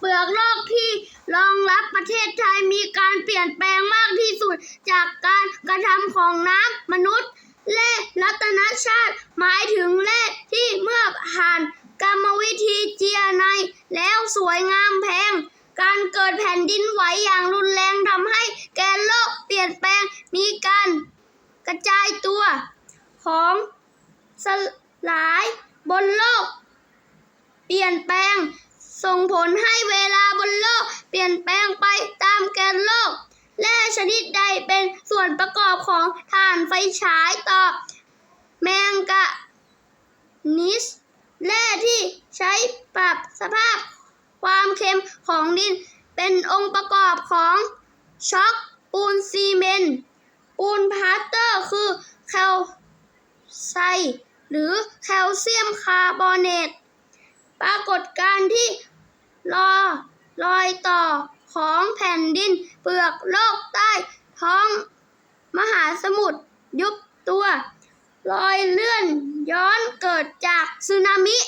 เปลือกโลกที่รองรับประเทศไทยมีการเปลี่ยนแปลงมากที่สุด จากการกระทำของน้ำมนุษย์แร่รัตนชาติ หมายถึงแร่ที่เมื่อผ่านกรรมวิธีเจียใน แล้วสวยงามแพง การเกิดแผ่นดินไหวอย่างรุนแรงทำให้แกนโลกเปลี่ยนแปลงมีการกระจายตัวของสลายบนโลก เปลี่ยนแปลง ส่งผลให้เวลาบนโลก เปลี่ยนแปลงไปตามแกนโลกแร่ชนิดใดเป็นส่วนประกอบของถ่านไฟฉายตอบ แมงกะนิสแร่ที่ใช้ปรับสภาพความเค็มของดิน เป็นองค์ประกอบของช็อกปูนซีเมนต์ปูนพาสเตอร์คือแคลไซหรือแคลเซียมคาร์บอเนต ปรากฏการณ์ที่ รอยต่อของแผ่นดินเปลือกโลกใต้ท้องมหาสมุทรยุบตัว รอยเลื่อนย้อนเกิดจากสึนามิ